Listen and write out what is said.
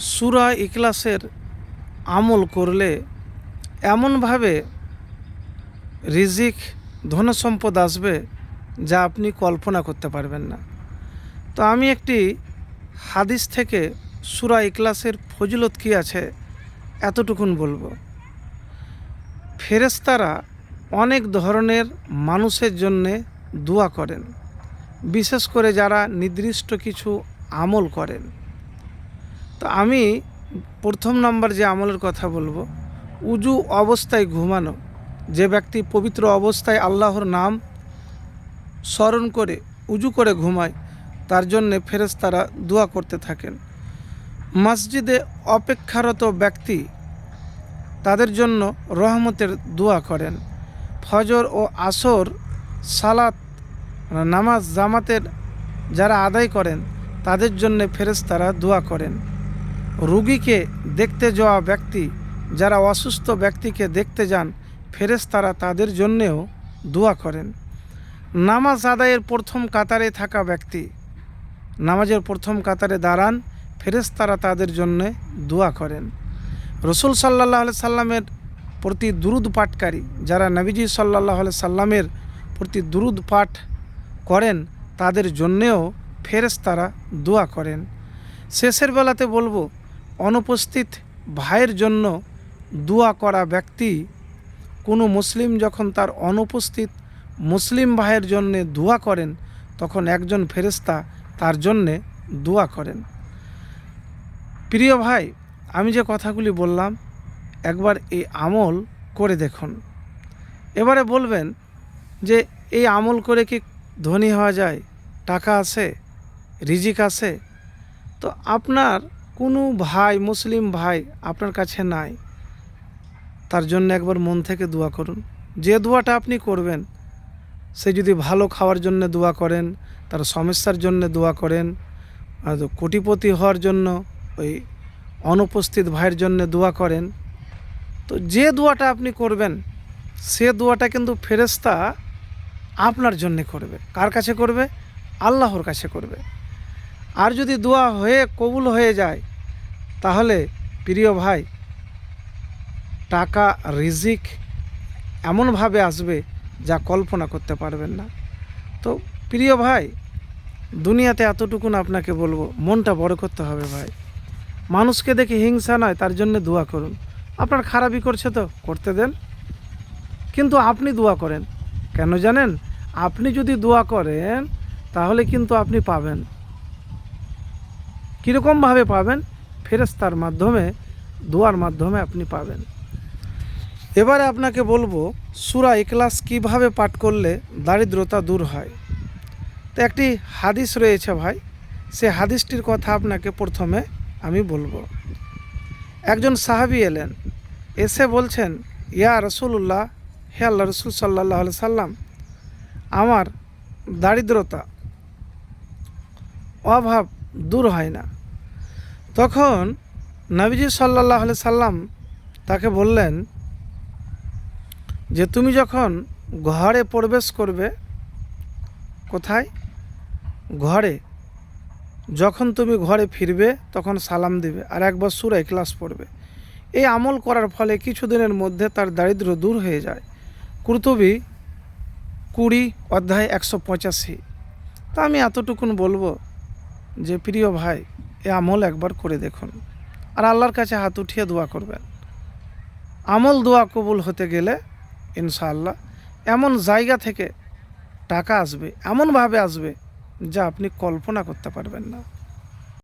সুরা ইকলাসের আমল করলে এমনভাবে রিজিক, ধনসম্পদ আসবে যা আপনি কল্পনা করতে পারবেন না। তো আমি একটি হাদিস থেকে সুরা ইকলাসের ফজিলত কী আছে এতটুকুন বলব। ফেরেস্তারা অনেক ধরনের মানুষের জন্যে দোয়া করেন, বিশেষ করে যারা নির্দিষ্ট কিছু আমল করেন। তো আমি প্রথম নম্বর যে আমলের কথা বলব, উজু অবস্থায় ঘুমানো, যে ব্যক্তি পবিত্র অবস্থায় আল্লাহর নাম স্মরণ করে উজু করে ঘুমায়, তার জন্যে ফেরেশতারা দোয়া করতে থাকেন। মসজিদে অপেক্ষারত ব্যক্তি তাদের জন্য রহমতের দোয়া করেন। ফজর ও আসর সালাত, নামাজ, জামাতের যারা আদায় করেন, তাদের জন্যে ফেরেশতারা দোয়া করেন। রুগীকে দেখতে যাওয়া ব্যক্তি, যারা অসুস্থ ব্যক্তিকে দেখতে যান, ফেরেশতারা তাদের জন্যেও দোয়া করেন। নামাজ আদায়ের প্রথম কাতারে থাকা ব্যক্তি, নামাজের প্রথম কাতারে দাঁড়ান, ফেরেশতারা তাদের জন্যে দোয়া করেন। রসুল সাল্লাহ সাল্লামের প্রতি দুরুদ পাঠকারী, যারা নবীজি সাল্লাহ সাল্লামের প্রতি দুরুদ পাঠ করেন, তাদের জন্যেও ফেরেশতারা দোয়া করেন। শেষের বেলাতে বলব অনুপস্থিত ভাইয়ের জন্য দোয়া করা ব্যক্তি, কোনো মুসলিম যখন তার অনুপস্থিত মুসলিম ভাইয়ের জন্য দোয়া করেন, তখন একজন ফেরেস্তা তার জন্যে দোয়া করেন। প্রিয় ভাই, আমি যে কথাগুলি বললাম, একবার এই আমল করে দেখুন। এবারে বলবেন যে, এই আমল করে কি ধনী হওয়া যায়? টাকা আছে? রিজিক আছে? তো আপনার কোনো ভাই, মুসলিম ভাই আপনার কাছে নাই, তার জন্য একবার মন থেকে দোয়া করুন। যে দোয়াটা আপনি করবেন, সে যদি ভালো খাওয়ার জন্য দোয়া করেন, তার সমস্যার জন্য দোয়া করেন কোটিপতি হওয়ার জন্য, ওই অনুপস্থিত ভাইয়ের জন্য দোয়া করেন, তো যে দোয়াটা আপনি করবেন, সে দোয়াটা কিন্তু ফেরেস্তা আপনার জন্যে করবে। কার কাছে করবে? আল্লাহর কাছে করবে। আর যদি দোয়া হয়ে, কবুল হয়ে যায় তাহলে, প্রিয় ভাই, টাকা রিজিক এমনভাবে আসবে যা কল্পনা করতে পারবেন না। তো, প্রিয় ভাই, দুনিয়াতে এতটুকুন আপনাকে বলব, মনটা বড় করতে হবে ভাই। মানুষকে দেখে হিংসা নয়, তার জন্য দোয়া করুন। আপনার খারাপই করছে তো, করতে দেন। কিন্তু আপনি দোয়া করেন। কেন জানেন? আপনি যদি দোয়া করেন, তাহলে কিন্তু আপনি পাবেন। কীরকমভাবে পাবেন? ফেরেস্তার মাধ্যমে, দোয়ার মাধ্যমে আপনি পাবেন। এবারে আপনাকে বলব, সুরা ইকলাস কীভাবে পাঠ করলে দারিদ্রতা দূর হয়। তো একটি হাদিস রয়েছে ভাই, সে হাদিসটির কথা আপনাকে প্রথমে আমি বলব। একজন সাহাবি এলেন, এসে বলছেন, ইয়া রসুল্লাহ হে আল্লাহ রসুল সাল্লাহ সাল্লাম, আমার দারিদ্রতা অভাব দূর হয় না। তখন নবীজি সাল্লাহ সাল্লাম তাকে বললেন যে, তুমি যখন ঘরে প্রবেশ করবে, কোথায়? ঘরে। যখন তুমি ঘরে ফিরবে, তখন সালাম দিবে আর একবার সুরা ক্লাস পড়বে। এই আমল করার ফলে কিছুদিনের মধ্যে তার দারিদ্র দূর হয়ে যায়। কুর্তুবি কুড়ি, অধ্যায় একশো পঁচাশি। তা আমি এতটুকুন বলব যে, প্রিয় ভাই এ আমল একবার করে দেখুন। আর আল্লাহর কাছে হাত উঠিয়ে দোয়া করবেন। আমল দোয়া কবুল হতে গেলে ইনশাআল্লাহ এমন জায়গা থেকে টাকা আসবে, এমনভাবে আসবে যা আপনি কল্পনা করতে পারবেন না।